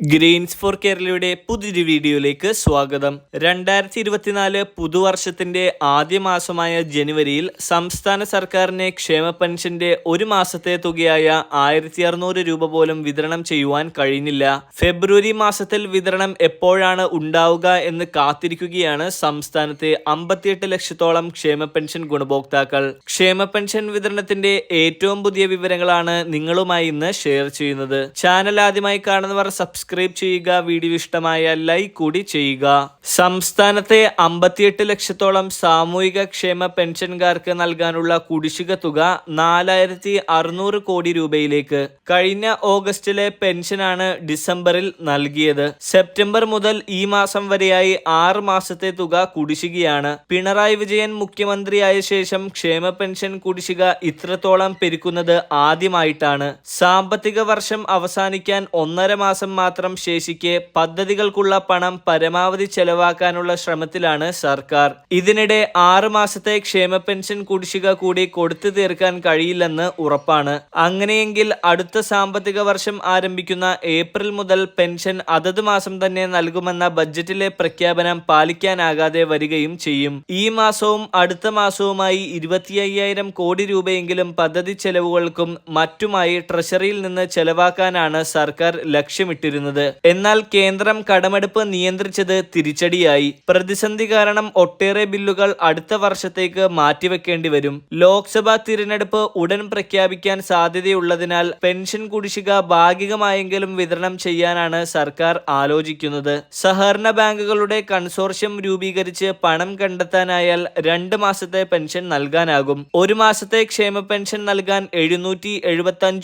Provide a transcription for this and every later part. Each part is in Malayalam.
ഗ്രീൻസ് ഫോർ കേരളയുടെ പുതിയൊരു വീഡിയോയിലേക്ക് സ്വാഗതം. രണ്ടായിരത്തി ഇരുപത്തിനാല് പുതുവർഷത്തിന്റെ ആദ്യ മാസമായ ജനുവരിയിൽ സംസ്ഥാന സർക്കാരിന് ക്ഷേമ പെൻഷന്റെ ഒരു മാസത്തെ തുകയായ ആയിരത്തി അറുന്നൂറ് രൂപ പോലും വിതരണം ചെയ്യുവാൻ കഴിഞ്ഞില്ല. ഫെബ്രുവരി മാസത്തിൽ വിതരണം എപ്പോഴാണ് ഉണ്ടാവുക എന്ന് കാത്തിരിക്കുകയാണ് സംസ്ഥാനത്തെ അമ്പത്തിയെട്ട് ലക്ഷത്തോളം ക്ഷേമ പെൻഷൻ ഗുണഭോക്താക്കൾ. ക്ഷേമ പെൻഷൻ വിതരണത്തിന്റെ ഏറ്റവും പുതിയ വിവരങ്ങളാണ് നിങ്ങളുമായി ഇന്ന് ഷെയർ ചെയ്യുന്നത്. ചാനൽ ആദ്യമായി കാണുന്നവർ സബ്സ്ക്രൈബ് ചെയ്യുക വീഡിയോ ഇഷ്ടമായ ലൈക്ക് കൂടി ചെയ്യുക. സംസ്ഥാനത്തെ അമ്പത്തിയെട്ട് ലക്ഷത്തോളം സാമൂഹിക ക്ഷേമ പെൻഷൻകാർക്ക് നൽകാനുള്ള കുടിശ്ശിക തുക നാലായിരത്തി അറുന്നൂറ് കോടി രൂപയിലേക്ക്. കഴിഞ്ഞ ഓഗസ്റ്റിലെ പെൻഷനാണ് ഡിസംബറിൽ നൽകിയത്. സെപ്റ്റംബർ മുതൽ ഈ മാസം വരെയായി ആറ് മാസത്തെ തുക കുടിശ്ശികയാണ്. പിണറായി വിജയൻ മുഖ്യമന്ത്രിയായ ശേഷം ക്ഷേമ പെൻഷൻ കുടിശ്ശിക ഇത്രത്തോളം പെരുക്കുന്നത് ആദ്യമായിട്ടാണ്. സാമ്പത്തിക വർഷം അവസാനിക്കാൻ ഒന്നര മാസം മാത്രം ശേഷിക്കെ പദ്ധതികൾക്കുള്ള പണം പരമാവധി ചെലവാക്കാനുള്ള ശ്രമത്തിലാണ് സർക്കാർ. ഇതിനിടെ ആറ് മാസത്തെ ക്ഷേമ പെൻഷൻ കുടിശ്ശിക കൂടി കൊടുത്തു തീർക്കാൻ കഴിയില്ലെന്ന് ഉറപ്പാണ്. അങ്ങനെയെങ്കിൽ അടുത്ത സാമ്പത്തിക വർഷം ആരംഭിക്കുന്ന ഏപ്രിൽ മുതൽ പെൻഷൻ അതത് മാസം തന്നെ നൽകുമെന്ന ബജറ്റിലെ പ്രഖ്യാപനം പാലിക്കാനാകാതെ വരികയും ചെയ്യും. ഈ മാസവും അടുത്ത മാസവുമായി ഇരുപത്തി അയ്യായിരം കോടി രൂപയെങ്കിലും പദ്ധതി ചെലവുകൾക്കും മറ്റുമായി ട്രഷറിയിൽ നിന്ന് ചെലവാക്കാനാണ് സർക്കാർ ലക്ഷ്യമിട്ടിരുന്നത്. എന്നാൽ കേന്ദ്രം കടമെടുപ്പ് നിയന്ത്രിച്ചത് തിരിച്ചടിയായി. പ്രതിസന്ധി കാരണം ഒട്ടേറെ ബില്ലുകൾ അടുത്ത വർഷത്തേക്ക് മാറ്റിവെക്കേണ്ടി വരും. ലോക്സഭാ തിരഞ്ഞെടുപ്പ് ഉടൻ പ്രഖ്യാപിക്കാൻ സാധ്യതയുള്ളതിനാൽ പെൻഷൻ കുടിശ്ശിക ഭാഗികമായെങ്കിലും വിതരണം ചെയ്യാനാണ് സർക്കാർ ആലോചിക്കുന്നത്. സഹകരണ ബാങ്കുകളുടെ കൺസോർഷ്യം രൂപീകരിച്ച് പണം കണ്ടെത്താനായാൽ രണ്ട് മാസത്തെ പെൻഷൻ നൽകാനാകും. ഒരു മാസത്തെ ക്ഷേമ പെൻഷൻ നൽകാൻ എഴുന്നൂറ്റി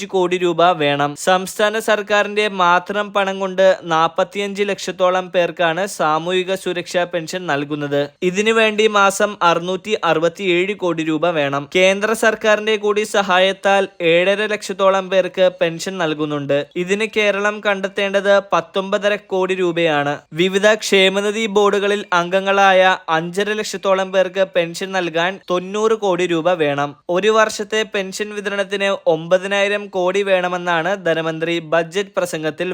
കോടി രൂപ വേണം. സംസ്ഥാന സർക്കാരിന്റെ മാത്രം പണം കൊണ്ട് നാൽപ്പത്തിയഞ്ച് ലക്ഷത്തോളം പേർക്കാണ് സാമൂഹിക സുരക്ഷാ പെൻഷൻ നൽകുന്നത്. ഇതിനുവേണ്ടി മാസം അറുന്നൂറ്റി കോടി രൂപ വേണം. കേന്ദ്ര സർക്കാരിന്റെ കൂടി സഹായത്താൽ ഏഴര ലക്ഷത്തോളം പേർക്ക് പെൻഷൻ നൽകുന്നുണ്ട്. ഇതിന് കേരളം കണ്ടെത്തേണ്ടത് പത്തൊമ്പതര കോടി രൂപയാണ്. വിവിധ ക്ഷേമനിധി ബോർഡുകളിൽ അംഗങ്ങളായ അഞ്ചര ലക്ഷത്തോളം പേർക്ക് പെൻഷൻ നൽകാൻ തൊണ്ണൂറ് കോടി രൂപ വേണം. ഒരു വർഷത്തെ പെൻഷൻ വിതരണത്തിന് ഒമ്പതിനായിരം കോടി വേണമെന്നാണ് ധനമന്ത്രി ബജറ്റ് പ്രസംഗത്തിൽ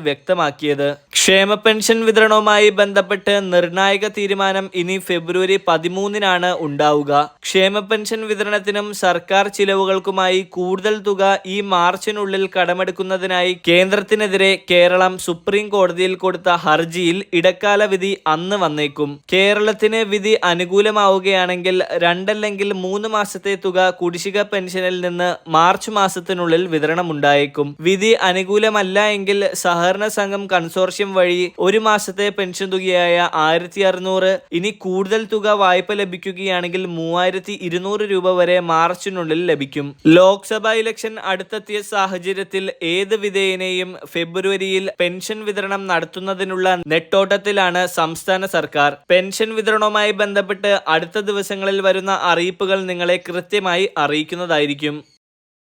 വ്യക്തമാക്കിയത്. ക്ഷേമ പെൻഷൻ വിതരണവുമായി ബന്ധപ്പെട്ട് നിർണായക തീരുമാനം ഇനി ഫെബ്രുവരി പതിമൂന്നിനാണ് ഉണ്ടാവുക. ക്ഷേമ പെൻഷൻ വിതരണത്തിനും സർക്കാർ ചിലവുകൾക്കുമായി കൂടുതൽ തുക ഈ മാർച്ചിനുള്ളിൽ കടമെടുക്കുന്നതിനായി കേന്ദ്രത്തിനെതിരെ കേരളം സുപ്രീം കോടതിയിൽ കൊടുത്ത ഹർജിയിൽ ഇടക്കാല വിധി അന്ന് വന്നേക്കും. കേരളത്തിന് വിധി അനുകൂലമാവുകയാണെങ്കിൽ രണ്ടല്ലെങ്കിൽ മൂന്ന് മാസത്തെ തുക കുടിശ്ശിക പെൻഷനിൽ നിന്ന് മാർച്ച് മാസത്തിനുള്ളിൽ വിതരണമുണ്ടായേക്കും. വിധി അനുകൂലമല്ല എങ്കിൽ സഹകരണ സംഘം കൺസോർഷ്യം വഴി ഒരു മാസത്തെ പെൻഷൻ തുകയായ ആയിരത്തി അറുന്നൂറ് ഇനി കൂടുതൽ തുക വായ്പ ലഭിക്കുകയാണെങ്കിൽ മൂവായിരത്തി ഇരുന്നൂറ് രൂപ വരെ മാർച്ചിനുള്ളിൽ ലഭിക്കും. ലോക്സഭാ ഇലക്ഷൻ അടുത്തെത്തിയ സാഹചര്യത്തിൽ ഏത് വിധേയനെയും ഫെബ്രുവരിയിൽ പെൻഷൻ വിതരണം നടത്തുന്നതിനുള്ള നെട്ടോട്ടത്തിലാണ് സംസ്ഥാന സർക്കാർ. പെൻഷൻ വിതരണവുമായി ബന്ധപ്പെട്ട് അടുത്ത ദിവസങ്ങളിൽ വരുന്ന അറിയിപ്പുകൾ നിങ്ങളെ കൃത്യമായി അറിയിക്കുന്നതായിരിക്കും.